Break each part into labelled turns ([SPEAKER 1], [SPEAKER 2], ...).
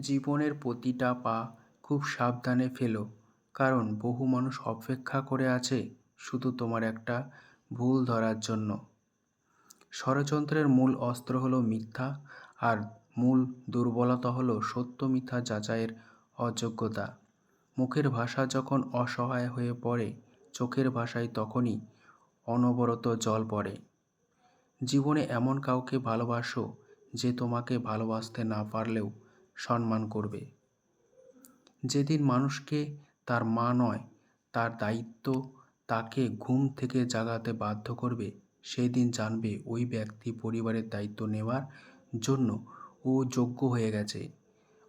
[SPEAKER 1] জীবনের প্রতিটা পা খুব সাবধানে ফেলো। কারণ বহু মানুষ অপেক্ষা করে আছে শুধু তোমার একটা ভুল ধরার জন্য। ষড়যন্ত্রের মূল অস্ত্র হলো মিথ্যা আর মূল দুর্বলতা হলো সত্য মিথ্যা যাচাইয়ের অযোগ্যতা। মুখের ভাষা যখন অসহায় হয়ে পড়ে, চোখের ভাষায় তখনই অনবরত জল পড়ে। জীবনে এমন কাউকে ভালোবাসো যে তোমাকে ভালোবাসতে না পারলেও সম্মান করবে। যেদিন মানুষকে তার মা নয়, তার দায়িত্ব তাকে ঘুম থেকে জাগাতে বাধ্য করবে সেই দিন জানবে ওই ব্যক্তি পরিবারের দায়িত্ব নেওয়ার জন্য ও যোগ্য হয়ে গেছে।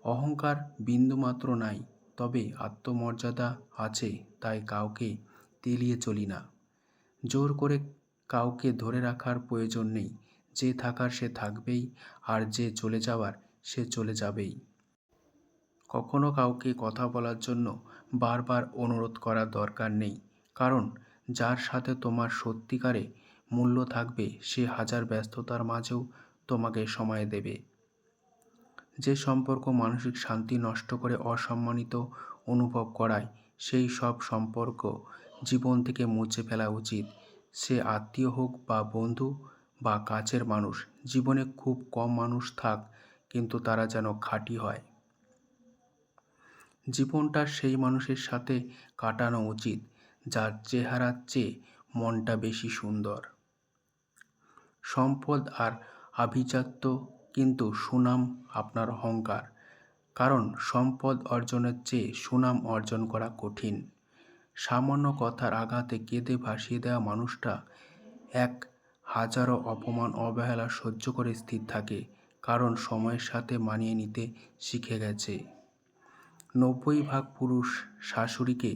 [SPEAKER 1] অহংকার বিন্দুমাত্র নাই, তবে আত্মমর্যাদা আছে, তাই কাউকে তেলিয়ে চলি না। জোর করে কাউকে ধরে রাখার প্রয়োজন নেই, যে থাকার সে থাকবেই, আর যে চলে যাওয়ার সে চলে যাবেই। কখনো কাউকে কথা বলার জন্য বারবার অনুরোধ করার দরকার নেই, কারণ যার সাথে তোমার সত্যিকারে মূল্য থাকবে, সে হাজার ব্যস্ততার মাঝেও তোমাকে সময় দেবে। যে সম্পর্ক মানসিক শান্তি নষ্ট করে অসম্মানিত অনুভব করায়, সেই সব সম্পর্ক জীবন থেকে মুছে ফেলা উচিত। সে আত্মীয় হোক বা বন্ধু বা কাছের মানুষ, জীবনে খুব কম মানুষ থাক কিন্তু তারা যেন খাঁটি হয়। জীবনটা সেই মানুষের সাথে কাটানো উচিত, যার চেহারার চেয়ে মনটা বেশি সুন্দর। সম্পদ আর আভিজাত্য কিন্তু সুনাম আপনার অহংকার, কারণ সম্পদ অর্জনের চেয়ে সুনাম অর্জন করা কঠিন। সামান্য কথার আঘাতে কেঁদে ভাসিয়ে দেওয়া মানুষটা এক হাজারো অপমান, অবহেলা সহ্য করে স্থির থাকে। কারণ সময়ের সাথে মানিয়ে নিতে শিখে গেছে। নব্বই ভাগ পুরুষ শাশুড়িকে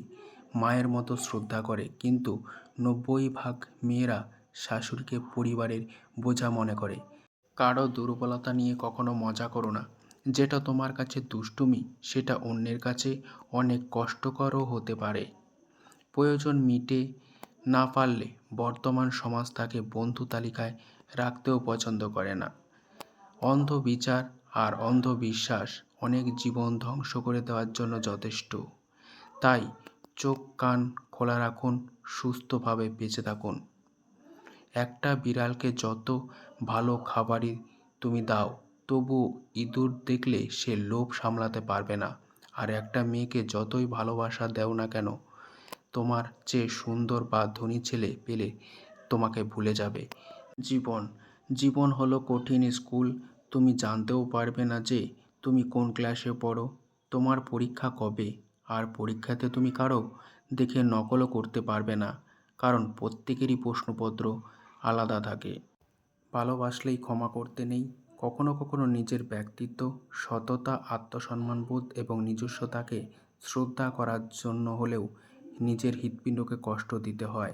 [SPEAKER 1] মায়ের মতো শ্রদ্ধা করে, কিন্তু নব্বই ভাগ মেয়েরা শাশুড়িকে পরিবারের বোঝা মনে করে। কারও দুর্বলতা নিয়ে কখনো মজা করো না। যেটা তোমার কাছে দুষ্টুমি, সেটা অন্যের কাছে অনেক কষ্টকরও হতে পারে। প্রয়োজন মিটে না পারলে বর্তমান সমাজ তাকে বন্ধু তালিকায় রাখতেও পছন্দ করে না। অন্ধ বিচার আর অন্ধবিশ্বাস অনেক জীবন ধ্বংস করে দেওয়ার জন্য যথেষ্ট। তাই চোখ, কান খোলা রাখুন, সুস্থভাবে বেঁচে থাকুন। একটা বিড়ালকে যত ভালো খাবারই তুমি দাও, তবু ইঁদুর দেখলে সে লোভ সামলাতে পারবে না। আর একটা মেয়েকে যতই ভালোবাসা দেও না কেন, তোমার চেয়ে সুন্দর বা ধনী ছেলে পেলে তোমাকে ভুলে যাবে। জীবন জীবন হলো কঠিন স্কুল তুমি জানতেও পারবে না যে তুমি কোন ক্লাসে পড়ো। তোমার পরীক্ষা কবে? আর পরীক্ষাতে তুমি কারও দেখে নকলও করতে পারবে না, কারণ প্রত্যেকেরই প্রশ্নপত্র আলাদা থাকে। ভালোবাসলেই ক্ষমা করতে নেই। কখনো কখনো নিজের ব্যক্তিত্ব, সততা আত্মসম্মানবোধ এবং নিজস্বতাকে শ্রদ্ধা করার জন্য হলেও নিজের হৃৎপিণ্ডকে কষ্ট দিতে হয়।